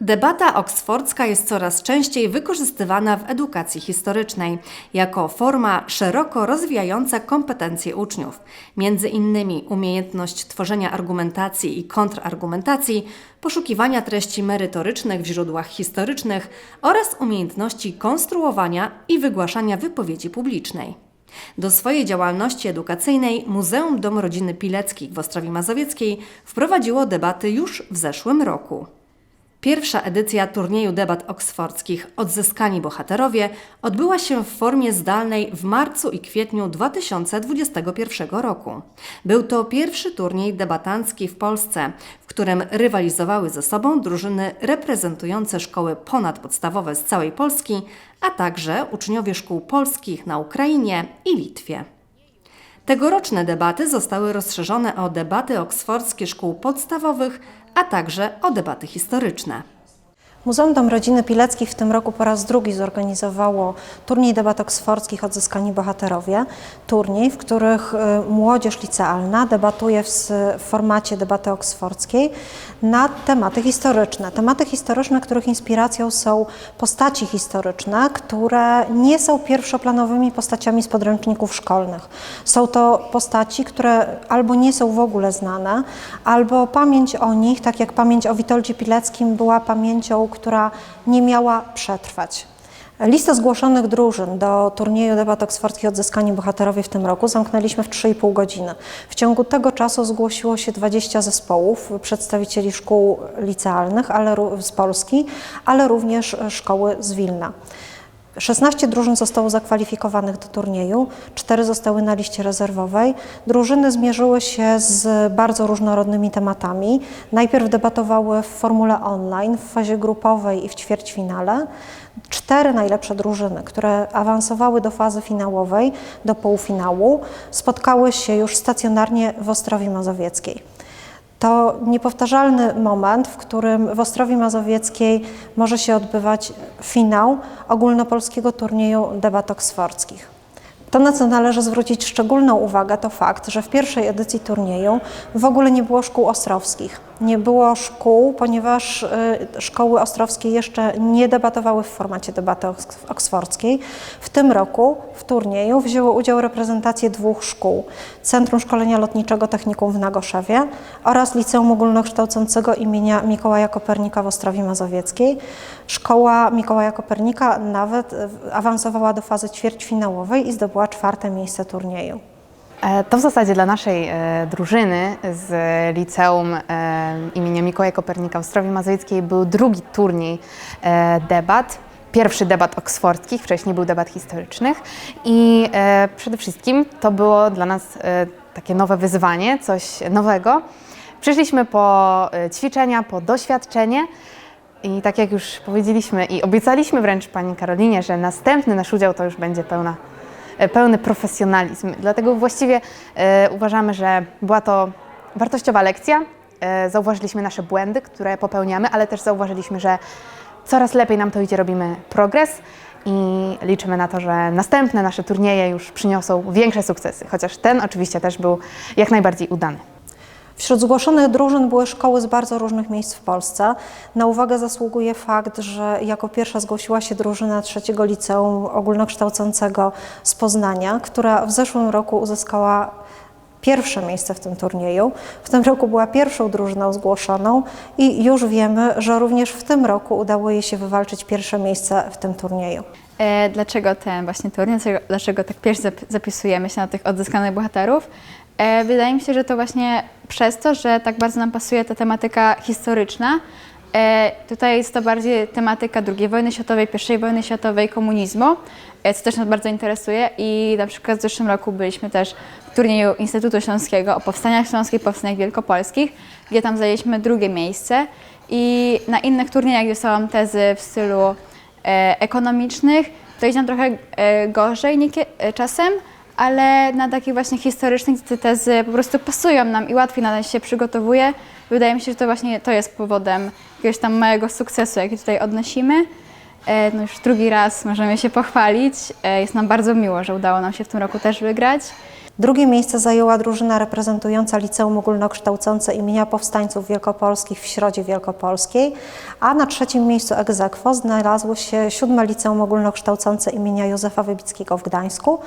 Debata oksfordzka jest coraz częściej wykorzystywana w edukacji historycznej jako forma szeroko rozwijająca kompetencje uczniów, między innymi umiejętność tworzenia argumentacji i kontrargumentacji, poszukiwania treści merytorycznych w źródłach historycznych oraz umiejętności konstruowania i wygłaszania wypowiedzi publicznej. Do swojej działalności edukacyjnej Muzeum Dom Rodziny Pileckich w Ostrowi Mazowieckiej wprowadziło debaty już w zeszłym roku. Pierwsza edycja turnieju debat oksfordzkich Odzyskani Bohaterowie odbyła się w formie zdalnej w marcu i kwietniu 2021 roku. Był to pierwszy turniej debatancki w Polsce, w którym rywalizowały ze sobą drużyny reprezentujące szkoły ponadpodstawowe z całej Polski, a także uczniowie szkół polskich na Ukrainie i Litwie. Tegoroczne debaty zostały rozszerzone o debaty oksfordzkie szkół podstawowych, a także o debaty historyczne. Muzeum Dom Rodziny Pileckich w tym roku po raz drugi zorganizowało turniej debat oksfordzkich Odzyskani Bohaterowie. Turniej, w których y, młodzież licealna debatuje w, formacie debaty oksfordzkiej na tematy historyczne. Tematy historyczne, których inspiracją są postaci historyczne, które nie są pierwszoplanowymi postaciami z podręczników szkolnych. Są to postaci, które albo nie są w ogóle znane, albo pamięć o nich, tak jak pamięć o Witoldzie Pileckim była pamięcią, która nie miała przetrwać. Listę zgłoszonych drużyn do turnieju debat oksfordzkich Odzyskani Bohaterowie w tym roku zamknęliśmy w 3,5 godziny. W ciągu tego czasu zgłosiło się 20 zespołów, przedstawicieli szkół licealnych ale, z Polski, ale również szkoły z Wilna. 16 drużyn zostało zakwalifikowanych do turnieju, 4 zostały na liście rezerwowej. Drużyny zmierzyły się z bardzo różnorodnymi tematami. Najpierw debatowały w formule online, w fazie grupowej i w ćwierćfinale. Cztery najlepsze drużyny, które awansowały do fazy finałowej, do półfinału, spotkały się już stacjonarnie w Ostrowi Mazowieckiej. To niepowtarzalny moment, w którym w Ostrowi Mazowieckiej może się odbywać finał ogólnopolskiego turnieju debat oksfordzkich. To, na co należy zwrócić szczególną uwagę, to fakt, że w pierwszej edycji turnieju w ogóle nie było szkół ostrowskich. Nie było szkół, ponieważ y, szkoły ostrowskie jeszcze nie debatowały w formacie debaty oks- oksfordzkiej. W tym roku w turnieju wzięło udział reprezentacje dwóch szkół. Centrum Szkolenia Lotniczego Technikum w Nagoszewie oraz Liceum Ogólnokształcącego imienia Mikołaja Kopernika w Ostrowi Mazowieckiej. Szkoła Mikołaja Kopernika nawet y, awansowała do fazy ćwierćfinałowej i zdobyła czwarte miejsce turnieju. E, To w zasadzie dla naszej e, drużyny z liceum e, imienia Mikołaja Kopernika w Ostrowie Mazowieckiej był drugi turniej debat. Pierwszy debat oksfordzkich, wcześniej był debat historycznych i e, przede wszystkim to było dla nas e, takie nowe wyzwanie, coś nowego. Przyszliśmy po ćwiczenia, po doświadczenie i tak jak już powiedzieliśmy i obiecaliśmy wręcz Pani Karolinie, że następny nasz udział to już będzie pełna pełny profesjonalizm. Dlatego właściwie e, uważamy, że była to wartościowa lekcja. E, zauważyliśmy nasze błędy, które popełniamy, ale też zauważyliśmy, że coraz lepiej nam to idzie, robimy progres i liczymy na to, że następne nasze turnieje już przyniosą większe sukcesy, chociaż ten oczywiście też był jak najbardziej udany. Wśród zgłoszonych drużyn były szkoły z bardzo różnych miejsc w Polsce. Na uwagę zasługuje fakt, że jako pierwsza zgłosiła się drużyna trzeciego liceum ogólnokształcącego z Poznania, która w zeszłym roku uzyskała pierwsze miejsce w tym turnieju. W tym roku była pierwszą drużyną zgłoszoną i już wiemy, że również w tym roku udało jej się wywalczyć pierwsze miejsce w tym turnieju. E, Dlaczego ten właśnie turniej, dlaczego, tak pierwszy zap- zapisujemy się na tych odzyskanych bohaterów? E, Wydaje mi się, że to właśnie przez to, że tak bardzo nam pasuje ta tematyka historyczna. E, Tutaj jest to bardziej tematyka II wojny światowej, I wojny światowej, komunizmu, e, co też nas bardzo interesuje i na przykład w zeszłym roku byliśmy też w turnieju Instytutu Śląskiego o powstaniach śląskich, powstaniach wielkopolskich, gdzie tam zajęliśmy drugie miejsce i na innych turniejach, gdzie są tezy w stylu ekonomicznych, to idzie nam trochę gorzej czasem, ale na takich właśnie historycznych te tezy po prostu pasują nam i łatwiej na nie się przygotowuje. Wydaje mi się, że to właśnie to jest powodem jakiegoś tam małego sukcesu, jaki tutaj odnosimy. E, no już drugi raz możemy się pochwalić. E, jest nam bardzo miło, że udało nam się w tym roku też wygrać. Drugie miejsce zajęła drużyna reprezentująca Liceum Ogólnokształcące imienia Powstańców Wielkopolskich w Środzie Wielkopolskiej, a na trzecim miejscu ex znalazło się siódme Liceum Ogólnokształcące imienia Józefa Wybickiego w Gdańsku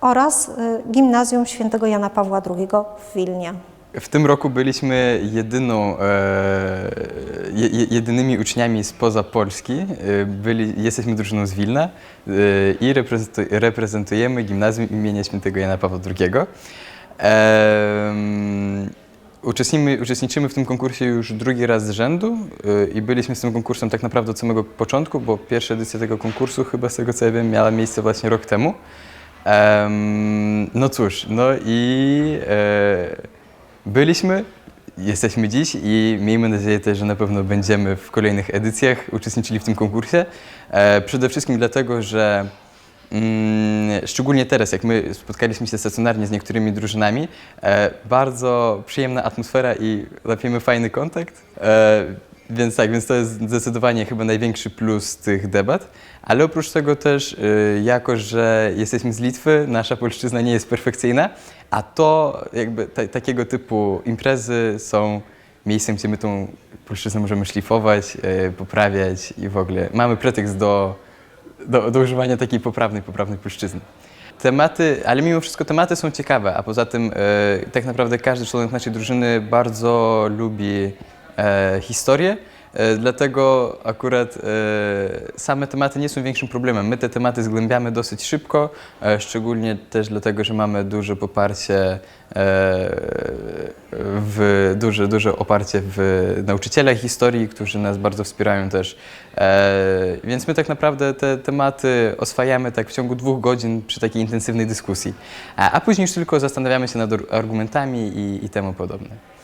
oraz y, Gimnazjum Świętego Jana Pawła II w Wilnie. W tym roku byliśmy jedyną, e, je, je- jedynymi uczniami spoza Polski. E, Byli, jesteśmy drużyną z Wilna e, i reprezentu, reprezentujemy gimnazjum imienia świętego Jana Pawła II. Em, Uczestnimy, uczestniczymy w tym konkursie już drugi raz z rzędu e, i byliśmy z tym konkursem tak naprawdę od samego początku, bo pierwsza edycja tego konkursu chyba z tego co ja wiem miała miejsce właśnie rok temu. Em, no cóż, no i e, byliśmy, jesteśmy dziś i miejmy nadzieję też, że na pewno będziemy w kolejnych edycjach uczestniczyli w tym konkursie. E, przede wszystkim dlatego, że mm, szczególnie teraz, jak my spotkaliśmy się stacjonarnie z niektórymi drużynami, e, bardzo przyjemna atmosfera i łapiemy fajny kontakt. E, więc tak, więc to jest zdecydowanie chyba największy plus tych debat. Ale oprócz tego też, y, jako że jesteśmy z Litwy, nasza polszczyzna nie jest perfekcyjna, a to jakby ta, takiego typu imprezy są miejscem, gdzie my tą polszczyznę możemy szlifować, y, poprawiać i w ogóle mamy pretekst do, do, do używania takiej poprawnej, poprawnej polszczyzny. Tematy, ale mimo wszystko tematy są ciekawe, a poza tym e, tak naprawdę każdy członek naszej drużyny bardzo lubi e, historię, e, dlatego akurat e, same tematy nie są większym problemem. My te tematy zgłębiamy dosyć szybko, e, szczególnie też dlatego, że mamy duże poparcie e, w, duże, duże oparcie w nauczycielach historii, którzy nas bardzo wspierają też. E, więc my tak naprawdę te tematy oswajamy tak w ciągu dwóch godzin przy takiej intensywnej dyskusji. A, a później już tylko zastanawiamy się nad ar- argumentami i, i temu podobne.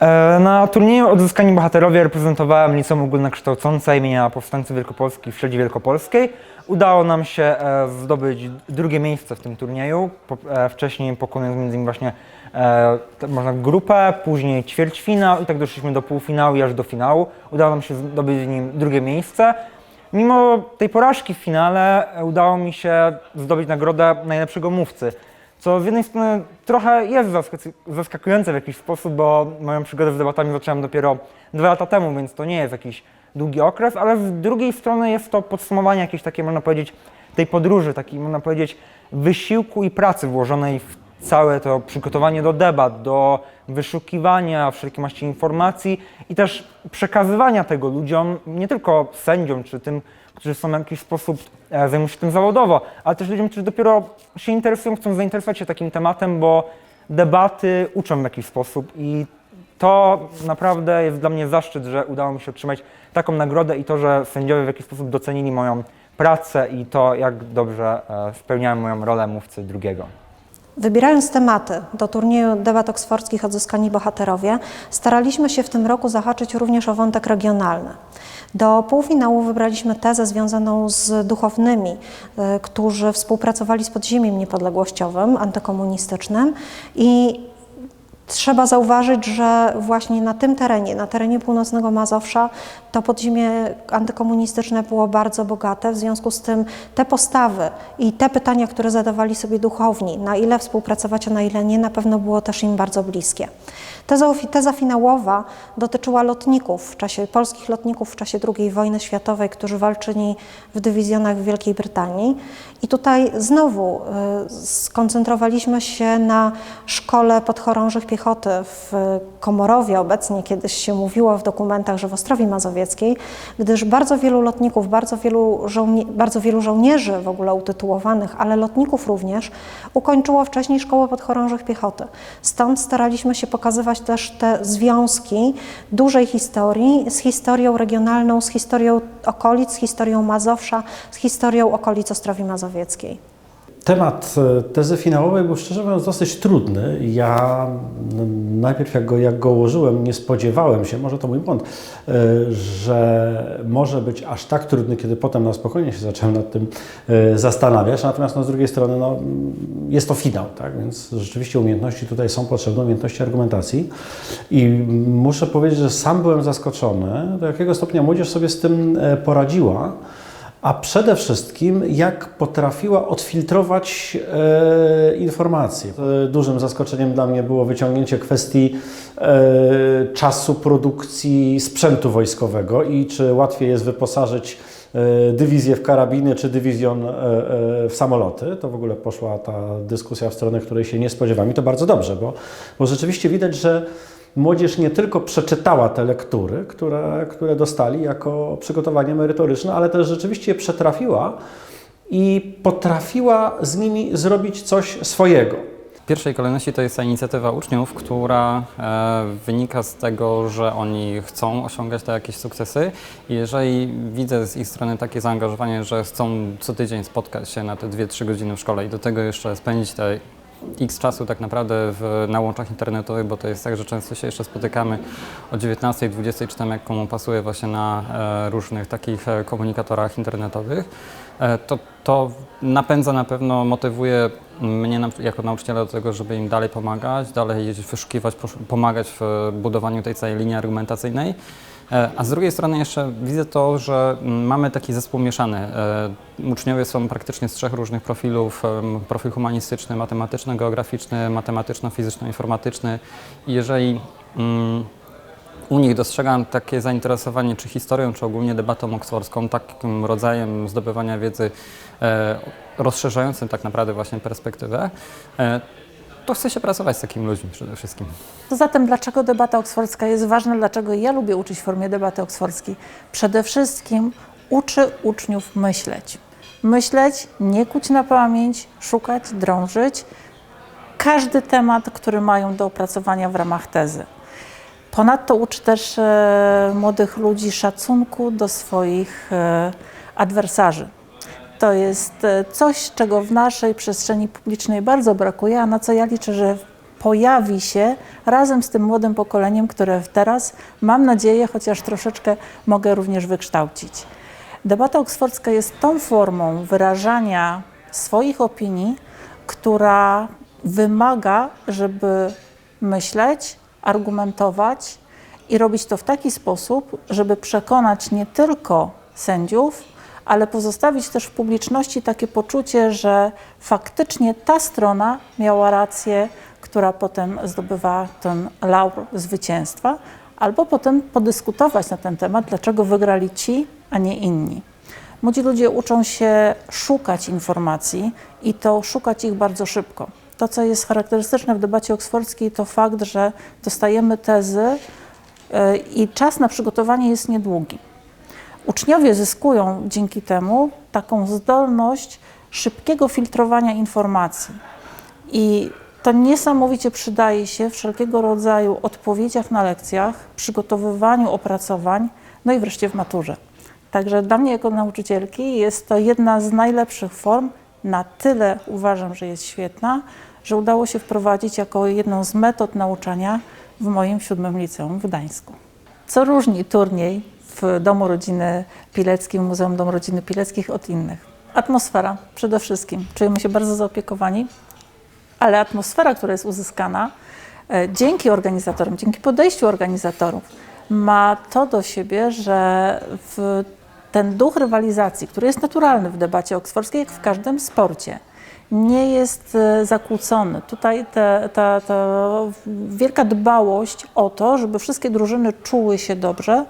E, Na turnieju Odzyskani Bohaterowie reprezentowałem Liceum Ogólnokształcące imienia Powstańców Wielkopolskich w Środzie Wielkopolskiej. Udało nam się e, zdobyć drugie miejsce w tym turnieju, e, wcześniej pokonując między innymi właśnie można grupę, później ćwierćfinał i tak doszliśmy do półfinału i aż do finału. Udało nam się zdobyć nim drugie miejsce. Mimo tej porażki w finale udało mi się zdobyć nagrodę najlepszego mówcy, co z jednej strony trochę jest zaskakujące w jakiś sposób, bo moją przygodę z debatami zacząłem dopiero dwa lata temu, więc to nie jest jakiś długi okres, ale z drugiej strony jest to podsumowanie jakieś takie, można powiedzieć, tej podróży, takiej, można powiedzieć, wysiłku i pracy włożonej w całe to przygotowanie do debat, do wyszukiwania wszelkiej maści informacji i też przekazywania tego ludziom, nie tylko sędziom czy tym, którzy są w jakiś sposób e, zajmują się tym zawodowo, ale też ludziom, którzy dopiero się interesują, chcą zainteresować się takim tematem, bo debaty uczą w jakiś sposób i to naprawdę jest dla mnie zaszczyt, że udało mi się otrzymać taką nagrodę i to, że sędziowie w jakiś sposób docenili moją pracę i to, jak dobrze e, spełniałem moją rolę mówcy drugiego. Wybierając tematy do turnieju debat oksfordzkich Odzyskani Bohaterowie, staraliśmy się w tym roku zahaczyć również o wątek regionalny. Do półfinału wybraliśmy tezę związaną z duchownymi, y, którzy współpracowali z podziemiem niepodległościowym, antykomunistycznym i Trzeba zauważyć, że właśnie na tym terenie, na terenie północnego Mazowsza, to podziemie antykomunistyczne było bardzo bogate. W związku z tym te postawy i te pytania, które zadawali sobie duchowni, na ile współpracować, a na ile nie, na pewno było też im bardzo bliskie. Teza, teza finałowa dotyczyła lotników w czasie, polskich lotników w czasie II wojny światowej, którzy walczyli w dywizjonach w Wielkiej Brytanii. I tutaj znowu y, skoncentrowaliśmy się na szkole podchorążych piechoty w Komorowie, obecnie kiedyś się mówiło w dokumentach, że w Ostrowi Mazowieckiej, gdyż bardzo wielu lotników, bardzo wielu, bardzo wielu żołnierzy w ogóle utytułowanych, ale lotników również, ukończyło wcześniej szkołę podchorążych piechoty. Stąd staraliśmy się pokazywać też te związki dużej historii z historią regionalną, z historią okolic, z historią Mazowsza, z historią okolic Ostrowi Mazowieckiej. Temat e, tezy finałowej był szczerze mówiąc dosyć trudny. Ja n- najpierw jak go, jak go ułożyłem, nie spodziewałem się, może to mój błąd, e, że może być aż tak trudny, kiedy potem na spokojnie się zacząłem nad tym e, zastanawiać. Natomiast no, z drugiej strony no, jest to finał, tak? więc rzeczywiście umiejętności tutaj są potrzebne, umiejętności argumentacji. I muszę powiedzieć, że sam byłem zaskoczony, do jakiego stopnia młodzież sobie z tym poradziła. A przede wszystkim jak potrafiła odfiltrować e, informacje. E, Dużym zaskoczeniem dla mnie było wyciągnięcie kwestii e, czasu produkcji sprzętu wojskowego i czy łatwiej jest wyposażyć e, dywizję w karabiny, czy dywizjon e, w samoloty. To w ogóle poszła ta dyskusja w stronę, której się nie spodziewam i to bardzo dobrze, bo, bo rzeczywiście widać, że młodzież nie tylko przeczytała te lektury, które, które dostali jako przygotowanie merytoryczne, ale też rzeczywiście je przetrafiła i potrafiła z nimi zrobić coś swojego. W pierwszej kolejności to jest ta inicjatywa uczniów, która e, wynika z tego, że oni chcą osiągać te jakieś sukcesy. I jeżeli widzę z ich strony takie zaangażowanie, że chcą co tydzień spotkać się na te 2-3 godziny w szkole i do tego jeszcze spędzić te x czasu tak naprawdę w, na łączach internetowych, bo to jest tak, że często się jeszcze spotykamy o 19, 20 czy tam jak komu pasuje właśnie na e, różnych takich e, komunikatorach internetowych, e, to, to napędza na pewno, motywuje mnie jako nauczyciela do tego, żeby im dalej pomagać, dalej wyszukiwać, pomagać w budowaniu tej całej linii argumentacyjnej. E, A z drugiej strony jeszcze widzę to, że mm, mamy taki zespół mieszany. E, Uczniowie są praktycznie z trzech różnych profilów. Profil humanistyczny, matematyczno-geograficzny, matematyczno-fizyczno-informatyczny. I jeżeli mm, u nich dostrzegam takie zainteresowanie czy historią, czy ogólnie debatą oksfordzką, takim rodzajem zdobywania wiedzy e, rozszerzającym tak naprawdę właśnie perspektywę, to chce się pracować z takimi ludźmi przede wszystkim. To zatem dlaczego debata oksfordzka jest ważna, dlaczego ja lubię uczyć w formie debaty oksfordzkiej? Przede wszystkim uczy uczniów myśleć. Myśleć, nie kuć na pamięć, szukać, drążyć. Każdy temat, który mają do opracowania w ramach tezy. Ponadto uczy też e, młodych ludzi szacunku do swoich e, adwersarzy. To jest e, coś, czego w naszej przestrzeni publicznej bardzo brakuje, a na co ja liczę, że pojawi się razem z tym młodym pokoleniem, które teraz, mam nadzieję, chociaż troszeczkę mogę również wykształcić. Debata oksfordzka jest tą formą wyrażania swoich opinii, która wymaga, żeby myśleć, argumentować i robić to w taki sposób, żeby przekonać nie tylko sędziów, ale pozostawić też w publiczności takie poczucie, że faktycznie ta strona miała rację, która potem zdobywa ten laur zwycięstwa, albo potem podyskutować na ten temat, dlaczego wygrali ci, a nie inni. Młodzi ludzie uczą się szukać informacji i to szukać ich bardzo szybko. To, co jest charakterystyczne w debacie oksfordzkiej, to fakt, że dostajemy tezy y, i czas na przygotowanie jest niedługi. Uczniowie zyskują dzięki temu taką zdolność szybkiego filtrowania informacji. I to niesamowicie przydaje się wszelkiego rodzaju odpowiedziach na lekcjach, przygotowywaniu opracowań, no i wreszcie w maturze. Także dla mnie jako nauczycielki jest to jedna z najlepszych form, na tyle uważam, że jest świetna, że udało się wprowadzić jako jedną z metod nauczania w moim siódmym liceum w Gdańsku. Co różni turniej w Domu Rodziny Pileckim, Muzeum Domu Rodziny Pileckich od innych? Atmosfera przede wszystkim. Czujemy się bardzo zaopiekowani, ale atmosfera, która jest uzyskana e, dzięki organizatorom, dzięki podejściu organizatorów, ma to do siebie, że ten duch rywalizacji, który jest naturalny w debacie oksfordzkiej, jak w każdym sporcie, nie jest e, zakłócony. Tutaj te, ta, ta wielka dbałość o to, żeby wszystkie drużyny czuły się dobrze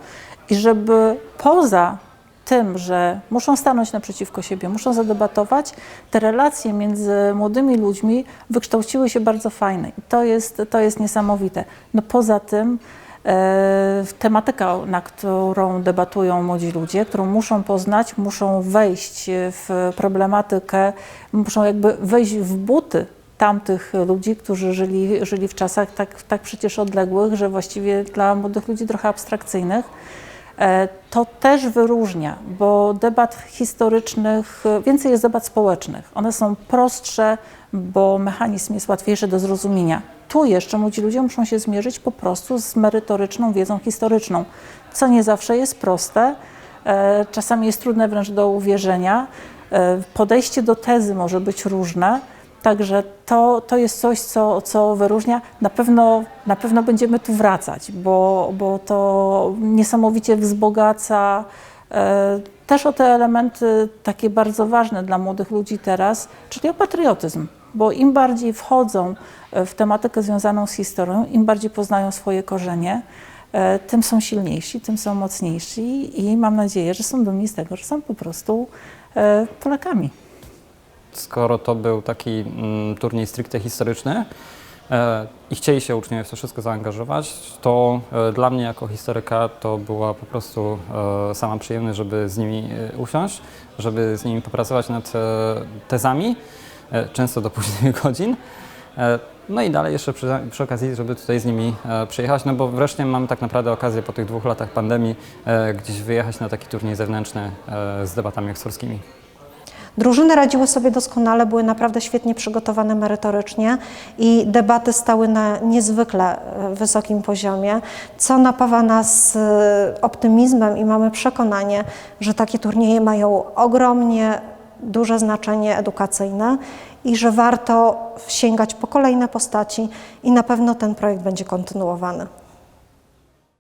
i żeby poza tym, że muszą stanąć naprzeciwko siebie, muszą zadebatować, te relacje między młodymi ludźmi wykształciły się bardzo fajne. I to jest, to jest niesamowite. No poza tym e, tematyka, na którą debatują młodzi ludzie, którą muszą poznać, muszą wejść w problematykę, muszą jakby wejść w buty tamtych ludzi, którzy żyli, żyli w czasach tak, tak przecież odległych, że właściwie dla młodych ludzi trochę abstrakcyjnych. E, To też wyróżnia, bo debat historycznych, e, więcej jest debat społecznych. One są prostsze, bo mechanizm jest łatwiejszy do zrozumienia. Tu jeszcze młodzi ludzie muszą się zmierzyć po prostu z merytoryczną wiedzą historyczną, co nie zawsze jest proste, e, czasami jest trudne wręcz do uwierzenia. Podejście do tezy może być różne, Także to, to jest coś, co, co wyróżnia. Na pewno, na pewno będziemy tu wracać, bo, bo to niesamowicie wzbogaca E, Też o te elementy takie bardzo ważne dla młodych ludzi teraz, czyli o patriotyzm, bo im bardziej wchodzą e, w tematykę związaną z historią, im bardziej poznają swoje korzenie, e, tym są silniejsi, tym są mocniejsi i mam nadzieję, że są dumni z tego, że są po prostu e, Polakami. Skoro to był taki mm, turniej stricte historyczny e, i chcieli się uczniowie w to wszystko zaangażować, to e, dla mnie jako historyka to była po prostu e, sama przyjemność, żeby z nimi e, usiąść, żeby z nimi popracować nad e, tezami, e, często do późnych godzin. E, No i dalej jeszcze przy, przy okazji, żeby tutaj z nimi e, przyjechać, no bo wreszcie mam tak naprawdę okazję po tych dwóch latach pandemii e, gdzieś wyjechać na taki turniej zewnętrzny e, z debatami oksfordzkimi. Drużyny radziły sobie doskonale, były naprawdę świetnie przygotowane merytorycznie i debaty stały na niezwykle e, wysokim poziomie, co napawa nas e, optymizmem i mamy przekonanie, że takie turnieje mają ogromnie duże znaczenie edukacyjne i że warto sięgać po kolejne postaci i na pewno ten projekt będzie kontynuowany.